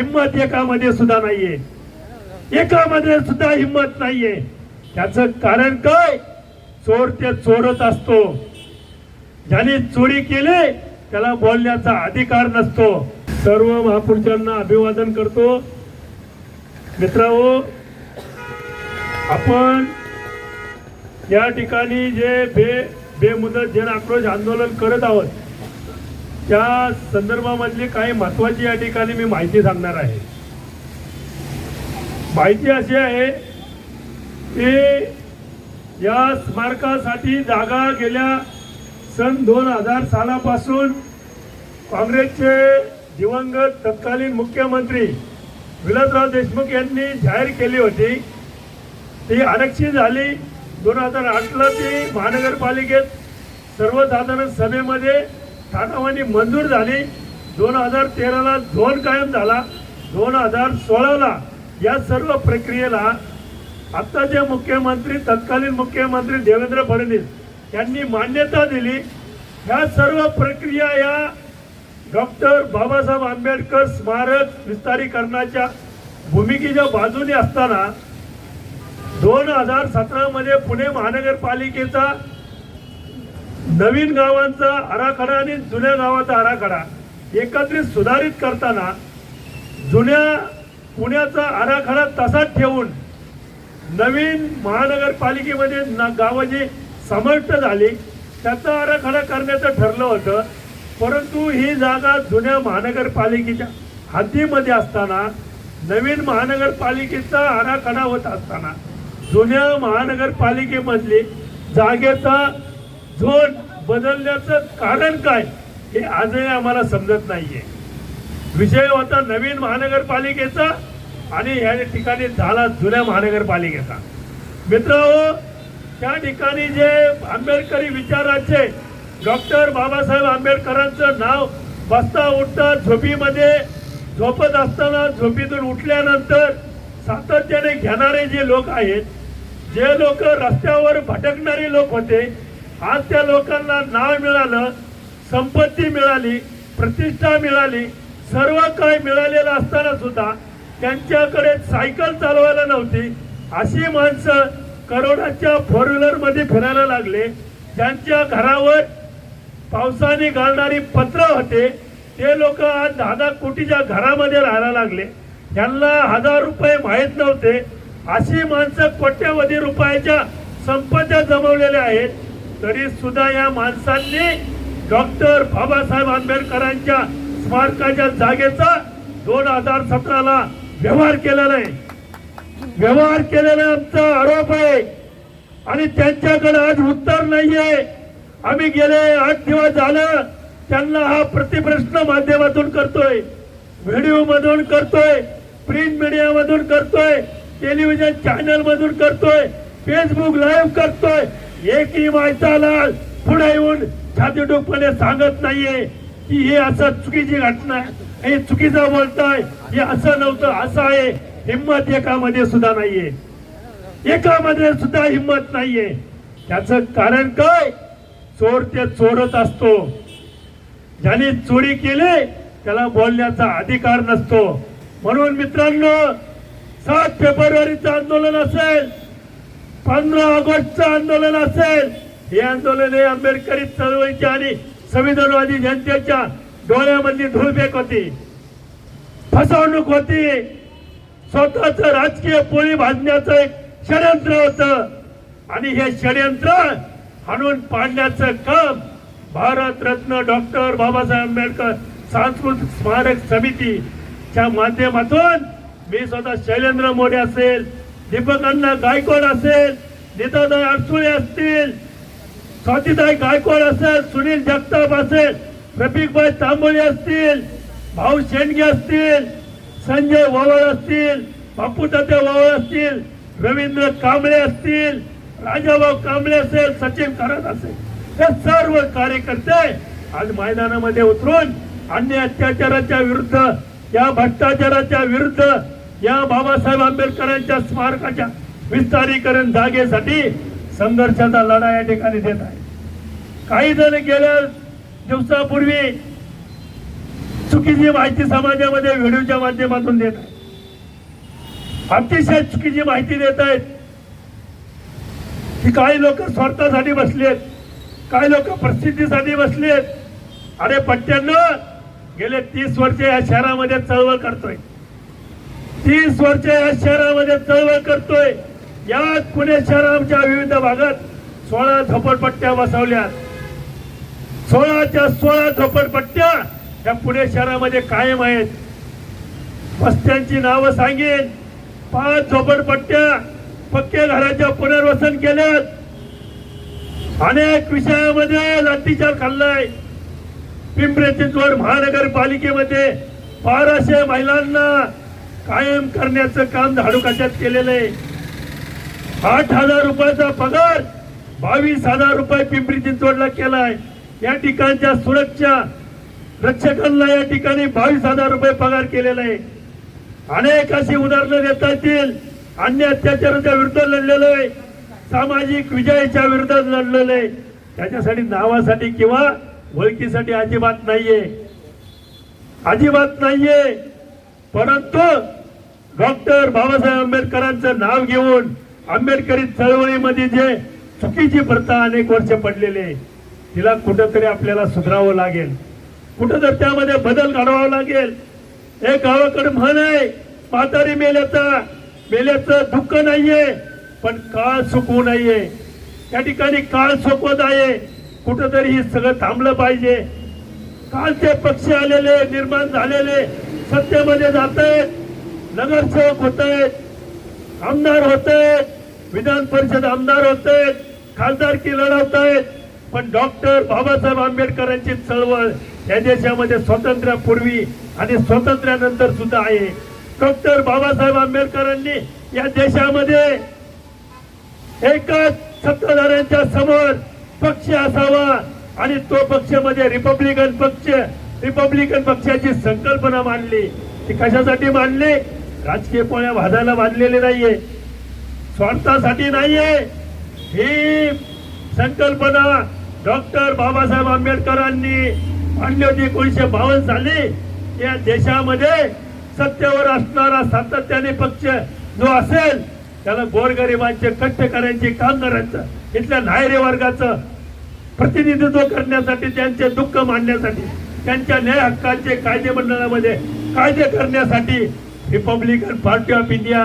हिंमत एकामध्ये सुद्धा नाहीये. एकामध्ये सुद्धा हिंमत नाहीये. त्याच कारण काय? चोर ते चोरच असतो. ज्याने चोरी केली त्याला बोलण्याचा अधिकार नसतो. सर्व महापुरुषांना अभिवादन करतो. मित्रांनो आपण या ठिकाणी जे बे बेमुदत जन आक्रोश आंदोलन करत आहोत त्या संदर्भामधली काही महत्वाची या ठिकाणी मी माहिती सांगणार आहे. माहिती अशी आहे की या स्मारकासाठी जागा गेल्या सन दोन हजार सालापासून काँग्रेसचे दिवंगत तत्कालीन मुख्यमंत्री विलासराव देशमुख यांनी जाहीर केली होती. ती आरक्षित झाली. दोन हजार आठला ती महानगरपालिकेत सर्वसाधारण सभेमध्ये ठाणावानी मंजूर झाली. दोन हजार तेराला झोन कायम झाला. दोन हजार सोळाला या सर्व प्रक्रियेला आत्ताचे मुख्यमंत्री तत्कालीन मुख्यमंत्री देवेंद्र फडणवीस यांनी मान्यता दिली ह्या सर्व प्रक्रिया या डॉक्टर बाबासाहेब आंबेडकर स्मारक विस्तारीकरणाच्या भूमिकेच्या बाजूने असताना दोन हजार सतरामध्ये पुणे महानगरपालिकेचा नवीन गावांचा आराखडा आणि जुन्या गावाचा आराखडा एकत्रित सुधारित करताना जुन्या पुण्याचा आराखडा तसाच ठेवून नवीन महानगरपालिकेमध्ये न- गावं जी समाविष्ट झाली त्याचा आराखडा करण्याचं ठरलं होतं. परंतु ही जागा जुन्या महानगरपालिकेच्या हद्दीमध्ये असताना नवीन महानगरपालिकेचा आराखडा होत असताना जुन्या महानगरपालिकेमधली जागेचा झोन बदलण्याचं कारण काय हे आजही आम्हाला समजत नाहीये. विषय होता नवीन महानगरपालिकेचा आणि या ठिकाणी झाला जुन्या महानगरपालिकेचा. मित्र त्या ठिकाणी जे आंबेडकरी विचाराचे डॉक्टर बाबासाहेब आंबेडकरांचं नाव बसता उठता झोपीमध्ये झोपत असताना झोपीतून उठल्यानंतर सातत्याने घेणारे जे लोक आहेत जे लोक रस्त्यावर भटकणारे लोक होते आज त्या लोकांना नाव मिळालं संपत्ती मिळाली प्रतिष्ठा मिळाली सर्व काय मिळालेलं असताना सुद्धा त्यांच्याकडे सायकल चालवायला नव्हती. अशी माणसं करोडाच्या फोर व्हीलरमध्ये फिरायला लागले. ज्यांच्या घरावर पावसाने घालणारी पत्र होते. ते लोक आज दहा दहा कोटीच्या घरामध्ये राहायला लागले. यांना हजार रुपये माहीत नव्हते. अशी माणसं कोट्यवधी रुपयाच्या संपत्त्या जमवलेल्या आहेत. तरी सुद्धा या माणसांनी डॉक्टर बाबासाहेब आंबेडकरांच्या स्मारकाच्या जागेचा दोन हजार सतराला व्यवहार केलेला आहे. व्यवहार केलेला आमचा आरोप आहे. आणि त्यांच्याकडे आज उत्तर नाहीये आम्ही गेले आठ दिवस झालं त्यांना हा प्रतिप्रश्न माध्यमातून करतोय. व्हिडिओ मधून करतोय. प्रिंट मीडिया मधून करतोय. टेलिव्हिजन चॅनल मधून करतोय. फेसबुक लाईव्ह करतोय. एकही माणसाला पुढे येऊन छातीटोकपणे सांगत नाहीये की हे असं चुकीची घटना हे चुकीचं बोलताय हे असं नव्हतं असं आहे. हिंमत एकामध्ये सुद्धा नाहीये. एकामध्ये सुद्धा हिंमत नाहीये. त्याच कारण काय? चोर ते चोरच असतो. ज्याने चोरी केली त्याला बोलण्याचा अधिकार नसतो. म्हणून मित्रांनो सात फेब्रुवारीचं आंदोलन असेल. पंधरा ऑगस्टचं आंदोलन असेल हे आंदोलन हे आंबेडकरी चळवळीचे आणि संविधानवादी जनतेच्या डोळ्यामधली धूळफेक होती. फसवणूक होती. स्वतःच राजकीय पोळी भाजण्याचं एक षडयंत्र होत. आणि हे षडयंत्र हाणून पाडण्याचं काम भारतरत्न डॉक्टर बाबासाहेब आंबेडकर सांस्कृतिक स्मारक समितीच्या माध्यमातून मी स्वतः शैलेंद्र मोरे असेल दीपकांना गायकवाड असेल नीतादाई अडसुळे असतील स्वातीताई गायकवाड असेल सुनील जगताप असेल रफिकभाई तांबोळे असतील भाऊ शेंडगे असतील संजय वावळ असतील बापू तात्या वावळ असतील रवींद्र कांबळे असतील राजाभाऊ कांबळे असेल सचिन करत असेल. हे सर्व कार्यकर्ते आज मैदानामध्ये उतरून अन्य अत्याचाराच्या विरुद्ध या भ्रष्टाचाराच्या विरुद्ध या बाबासाहेब आंबेडकरांच्या स्मारकाच्या विस्तारीकरण जागेसाठी संघर्षाचा लढा या ठिकाणी देत आहे. काही जण गेल्या दिवसापूर्वी चुकीची माहिती समाजामध्ये व्हिडिओच्या माध्यमातून देत आहे अतिशय चुकीची माहिती देत आहेत. की काही लोक स्वार्थासाठी बसलेत काही लोक प्रसिद्धीसाठी बसलेत अरे पट्ट्यांना गेले तीस वर्ष या शहरामध्ये चळवळ करतोय. तीस वर्ष या शहरामध्ये चळवळ करतोय. या पुणे शहराच्या विविध भागात सोळा झोपडपट्ट्या बसवल्या सोळाच्या सोळा झोपडपट्ट्या या पुणे शहरामध्ये कायम आहेत. वस्त्यांची नावं सांगेन. पाच झोपडपट्ट्या पक्के घराच्या पुनर्वसन केल्यात. अनेक विषयामध्ये लाठीचार खाल्लाय. पिंपरी चिंचवड महानगरपालिकेमध्ये बाराशे महिलांना कायम करण्याचं काम धाडुकाशात केलेलं आहे? आठ हजार रुपयाचा पगार बावीस हजार रुपये पिंपरी चिंचवडला केलाय. या ठिकाणच्या सुरक्षा रक्षकांना या ठिकाणी बावीस हजार रुपये पगार केलेला आहे. अनेक अशी उदाहरणं देता येतील. अन्य अत्याचाराच्या विरुद्ध लढलेलं आहे. सामाजिक विजयाच्या विरोधात लढलेलं आहे. त्याच्यासाठी नावासाठी किंवा ओळखीसाठी अजिबात नाहीये. अजिबात नाहीये. परंतु डॉक्टर बाबासाहेब आंबेडकरांचं नाव घेऊन आंबेडकरी चळवळीमध्ये जे चुकीची प्रथा अनेक वर्ष पडलेली तिला कुठंतरी आपल्याला सुधारावं लागेल. कुठं तर त्यामध्ये बदल घडवावा लागेल. हे गावाकडे म्हण आहे म्हातारी मेल्याचा मेल्याचं दुःख नाहीये पण काळ सुकवू नाहीये. त्या ठिकाणी काळ सोपवत आहे कुठंतरी हे सगळं थांबलं पाहिजे. कालचे पक्ष आलेले निर्माण झालेले सत्तेमध्ये जात आहेत नगरसेवक होत आहेत आमदार होत आहेत विधान परिषद आमदार होत आहेत खासदारकी लढवत आहेत पण डॉक्टर बाबासाहेब आंबेडकरांची चळवळ या देशामध्ये स्वातंत्र्यापूर्वी आणि स्वातंत्र्यानंतर सुद्धा आहे. डॉक्टर बाबासाहेब आंबेडकरांनी या देशामध्ये एकाच सत्ताधाऱ्यांच्या समोर पक्ष असावा आणि तो पक्ष म्हणजे रिपब्लिकन पक्ष रिपब्लिकन पक्षाची संकल्पना मांडली. ती कशासाठी मांडली? राजकीय पोळ्या वादाला बांधलेले नाहीये. स्वार्थासाठी नाहीये. ही संकल्पना डॉक्टर बाबासाहेब आंबेडकरांनी मांडली होती एकोणीशे बावन्न साली या देशामध्ये सत्तेवर असणारा सातत्याने पक्ष जो असेल त्याला गोरगरिबांचे कष्टकऱ्यांचे कामगारांचं इथल्या नायरे वर्गाचं प्रतिनिधित्व करण्यासाठी त्यांचे दुःख मांडण्यासाठी त्यांच्या न्याय हक्कांचे कायदे मंडळामध्ये कायदे करण्यासाठी रिपब्लिकन पार्टी ऑफ इंडिया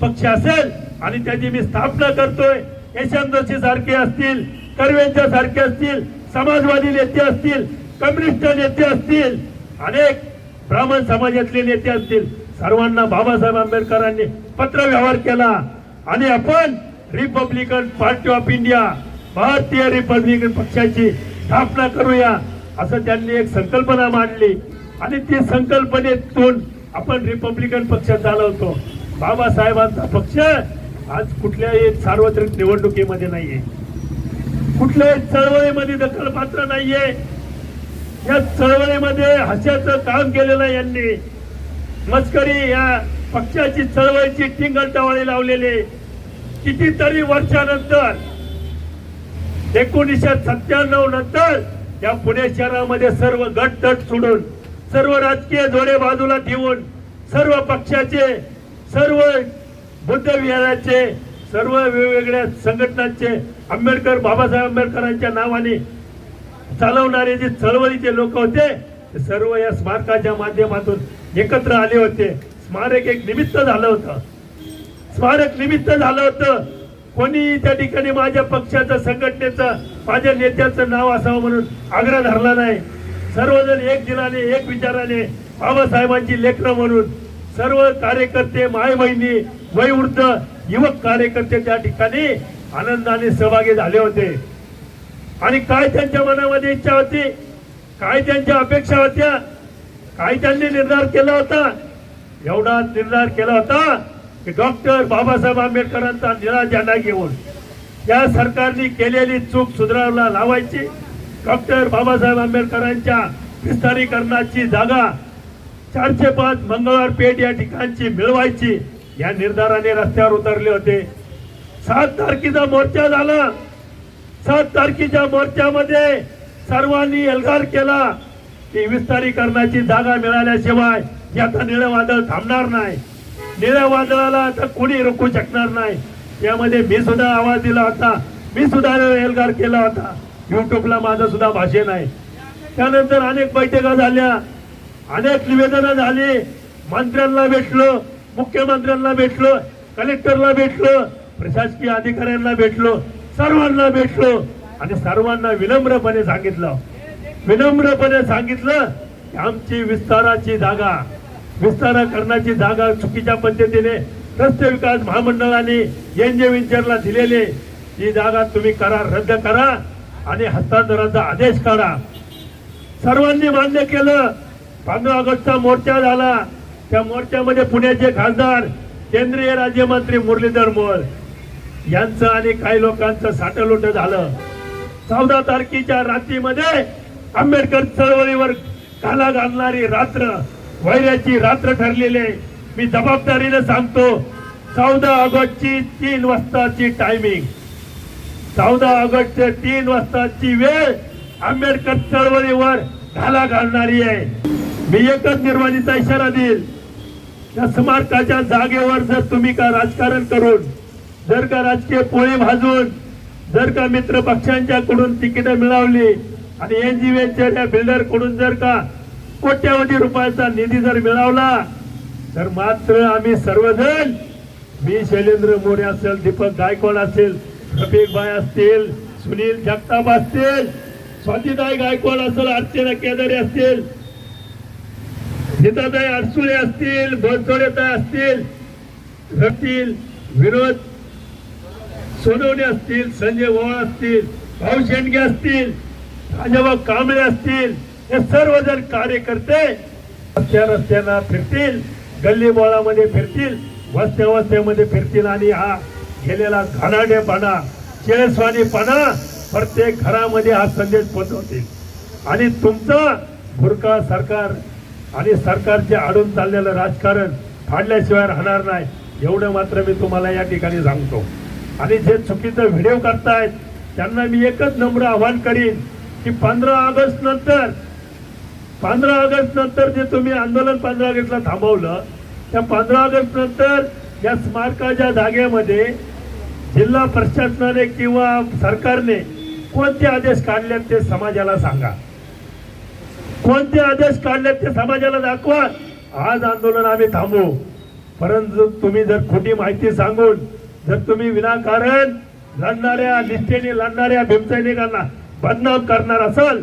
पक्ष असेल आणि त्याची मी स्थापना करतोय. यशवंतशी सारखे असतील कर्वेंच्या सारखे असतील समाजवादी नेते असतील कम्युनिस्ट नेते असतील अनेक ब्राह्मण समाजातले नेते असतील. सर्वांना बाबासाहेब आंबेडकरांनी पत्र व्यवहार केला. आणि आपण रिपब्लिकन पार्टी ऑफ इंडिया भारतीय रिपब्लिकन पक्षाची स्थापना करूया असं त्यांनी एक संकल्पना मांडली. आणि ती संकल्पनेतून आपण रिपब्लिकन पक्ष चालवतो. बाबासाहेबांचा पक्ष आज कुठल्याही सार्वत्रिक निवडणुकीमध्ये नाहीये. कुठल्याही चळवळीमध्ये दखल पात्र नाहीये. या चळवळीमध्ये हशाचं काम केलेलं आहे यांनी. मस्करी या पक्षाची चळवळीची टिंगल लावलेली कितीतरी वर्षानंतर एकोणीसशे सत्त्याण्णव नंतर या पुणे शहरामध्ये सर्व गट तट सोडून सर्व राजकीय जोडे बाजूला ठेवून सर्व पक्षाचे सर्व बुद्ध विहाराचे सर्व वेगवेगळ्या संघटनांचे आंबेडकर बाबासाहेब आंबेडकरांच्या नावाने चालवणारे जे चळवळीचे लोक होते ते सर्व या स्मारकाच्या माध्यमातून एकत्र आले होते. स्मारक एक निमित्त झालं होतं. स्मारक निमित्त झालं होतं. कोणी त्या ठिकाणी माझ्या पक्षाचं संघटनेचं माझ्या नेत्याचं नाव असावं म्हणून आग्रह धरला नाही. सर्वजण एक दिलाने एक विचाराने बाबासाहेबांची लेखनं म्हणून सर्व कार्यकर्ते माय बहिणी वयवृद्ध युवक कार्यकर्ते त्या ठिकाणी आनंदाने सहभागी झाले होते. आणि काय त्यांच्या मनामध्ये इच्छा होती? काय त्यांच्या अपेक्षा होत्या? काय त्यांनी निर्धार केला होता? एवढा निर्धार केला होता की डॉक्टर बाबासाहेब आंबेडकरांचा निळा झेंडा घेऊन या सरकारने केलेली चूक सुधारायला लावायची. डॉक्टर बाबासाहेब आंबेडकरांच्या विस्तारीकरणाची जागा चारशे पाच मंगळवार पेठ या ठिकाणची मिळवायची या निर्धाराने रस्त्यावर उतरले होते. सात तारखेचा मोर्चा झाला. सात तारखेच्या मोर्चामध्ये सर्वांनी एल्गार केला की विस्तारीकरणाची जागा मिळाल्याशिवाय याचा आता निळं वादळ थांबणार नाही. निळ्या वादळाला आता कोणी रोखू शकणार नाही. यामध्ये मी सुद्धा आवाज दिला होता. मी सुद्धा एल्गार केला होता. युट्यूबला माझं सुद्धा भाषण आहे त्यानंतर अनेक बैठका झाल्या अनेक निवेदनं झाली. मंत्र्यांना भेटलो मुख्यमंत्र्यांना भेटलो कलेक्टरला भेटलो प्रशासकीय अधिकाऱ्यांना भेटलो सर्वांना भेटलो आणि सर्वांना विनम्रपणे सांगितलं. विनम्रपणे सांगितलं की आमची विस्ताराची जागा विस्तारीकरणाची जागा चुकीच्या पद्धतीने रस्ते विकास महामंडळाने एनजे विंचरला दिलेली ही जागा तुम्ही करा रद्द करा. आणि हस्तांतराचा आदेश काढा. सर्वांनी मान्य केलं. पंधरा ऑगस्टचा मोर्चा झाला. त्या मोर्चामध्ये पुण्याचे खासदार केंद्रीय राज्यमंत्री मुरलीधर मोहोळ यांचं आणि काही लोकांचं साठलोट झालं. चौदा तारखेच्या रात्रीमध्ये आंबेडकर चळवळीवर काला घालणारी रात्र वैराची रात्र ठरलेली मी जबाबदारीने सांगतो चौदा ऑगस्टची तीन वाजताची टायमिंग चौदा ऑगस्ट तीन वाजताची वेळ आंबेडकर चळवळीवर घाला घालणारी आहे. मी एकच निर्वाणीचा इशारा देईल. त्या स्मारकाच्या जागेवर जर तुम्ही का राजकारण करून जर का राजकीय पोळी भाजून जर का मित्र पक्षांच्याकडून तिकीट मिळवली आणि एनजीओच्या बिल्डरकडून जर का कोट्यावधी रुपयाचा निधी जर मिळवला तर मात्र आम्ही सर्वजण मी शैलेंद्र मोरे असेल दीपक गायकवाड असेल रफिक भाई असतील सुनील जगताप असतील स्वातीताई गायकवाड असेल अर्चना केदारे असतील सीताताई अडसुळे असतील बनसोडेताई असतील रतील विनोद सोनवणे असतील संजय वळ असतील भाऊ शेंडगे असतील राजाभाऊ कांबळे असतील हे सर्वजण कार्यकर्ते रस्त्या रस्त्यांना फिरतील गल्ली बोळामध्ये फिरतील वस्त्या वस्त्यामध्ये फिरतील आणि हा गेलेला घाणाडेपणा चेळस्वानीपणा प्रत्येक घरामध्ये हा संदेश पोचवतील आणि तुमचं भुरका सरकार आणि सरकारचे आडून चाललेलं राजकारण फाडल्याशिवाय राहणार नाही एवढं मात्र मी तुम्हाला या ठिकाणी सांगतो. आणि जे चुकीचं व्हिडिओ करतायत त्यांना मी एकच नम्र आव्हान करीन की पंधरा ऑगस्ट नंतर पंधरा ऑगस्ट नंतर जे तुम्ही आंदोलन पंधरा ऑगस्टला थांबवलं त्या पंधरा ऑगस्ट नंतर या स्मारकाच्या जागेमध्ये जिल्हा प्रशासनाने किंवा सरकारने कोणते आदेश काढले ते समाजाला सांगा. कोणते आदेश काढले ते समाजाला दाखवा. आज आंदोलन आम्ही थांबू परंतु तुम्ही जर खोटी माहिती सांगून जर तुम्ही विनाकारण लढणाऱ्या निष्ठेने लढणाऱ्या भीमसैनिकांना बदनाम करणार असाल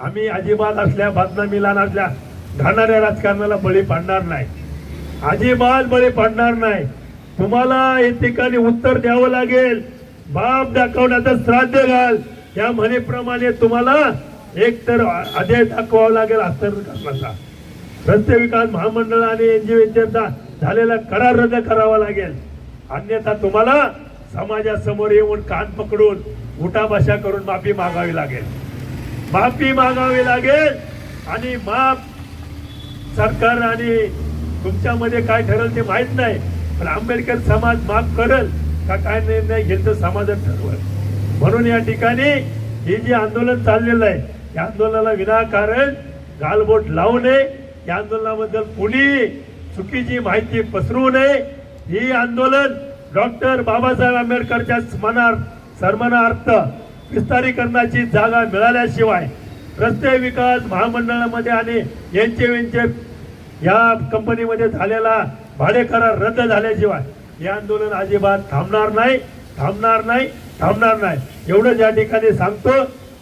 आम्ही अजिबात असल्या बदनामीला नसल्या घालणाऱ्या राजकारणाला बळी पाडणार नाही. अजिबात बळी पाडणार नाही. तुम्हाला या ठिकाणी उत्तर द्यावं लागेल. बाप दाखवण्याचं श्राद्ध घाल. या म्हणीप्रमाणे तुम्हाला एक तर आदेश दाखवावा लागेल हस्तांतरणाचा रस्ते विकास महामंडळ आणि एनजीओचा झालेला करार रद्द करावा लागेल. अन्यथा तुम्हाला समाजासमोर येऊन कान पकडून उठाभाषा करून माफी मागावी लागेल. माफी मागावी लागेल आणि माफ सरकार आणि तुमच्यामध्ये काय ठरल ते माहीत नाही पण आंबेडकर समाज माफ करल का काय निर्णय घेईल तर समाजात ठरवल. म्हणून या ठिकाणी हे जे आंदोलन चाललेलं आहे या आंदोलनाला विनाकारण गालबोट लावू नये. या आंदोलनाबद्दल कुणी चुकीची माहिती पसरवू नये. ही आंदोलन डॉक्टर बाबासाहेब आंबेडकरच्या स्मरणार्थ सन्मानार्थ विस्तारीकरणाची जागा मिळाल्याशिवाय रस्ते विकास महामंडळामध्ये आणि यांचे यांचे या कंपनीमध्ये झालेला भाडे करार रद्द झाल्याशिवाय हे आंदोलन अजिबात थांबणार नाही थांबणार नाही थांबणार नाही. एवढं या ठिकाणी सांगतो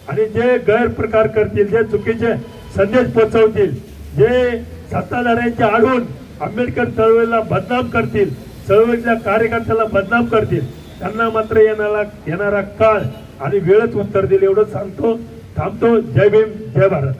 आणि जे गैरप्रकार करतील जे चुकीचे संदेश पोचवतील जे सत्ताधाऱ्यांच्या आडून आंबेडकर चळवळीला बदनाम करतील चळवळीच्या कार्यकर्त्याला बदनाम करतील त्यांना मात्र येणारा येणारा काळ आणि वेळच उत्तर देईल एवढं सांगतो. थांबतो. जय भीम जय भारत.